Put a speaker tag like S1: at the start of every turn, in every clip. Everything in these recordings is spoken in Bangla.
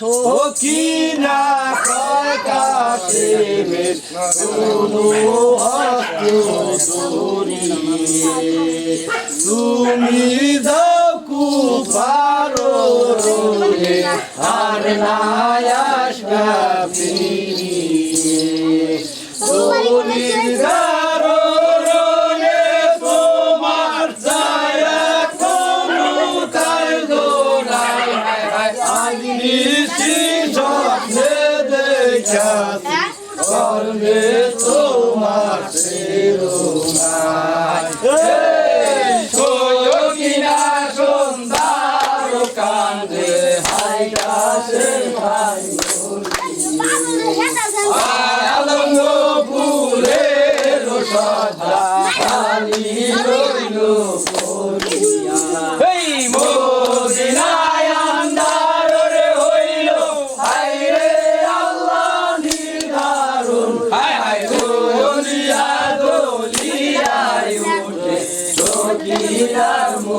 S1: সখিনা কথা প্রেমের কোনো অস্ত্র তুমি দাও কুপারো রোলে আর নায়াস তুমি দাও そう。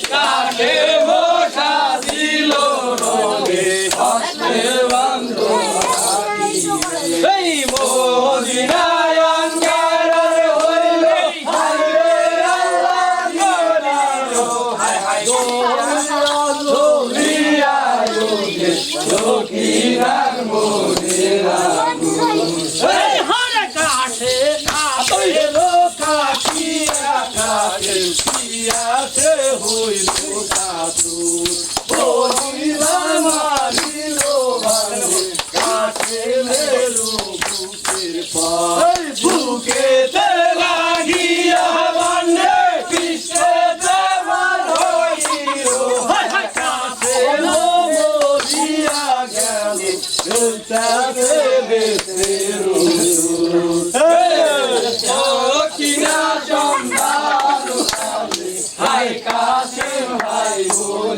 S1: স্বাধীন Hallelujah.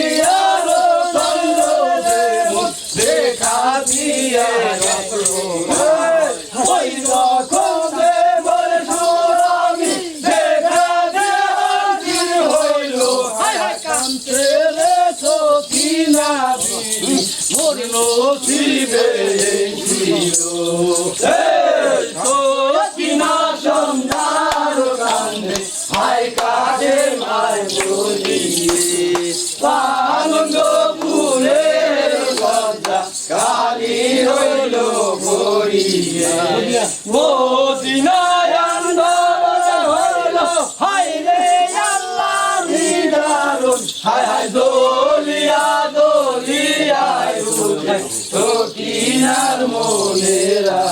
S1: Yeah. হায় রে আল্লাহ নিদারুন হায় হায় দলিয়া দলিয়া রুজে সকিনার মনেরা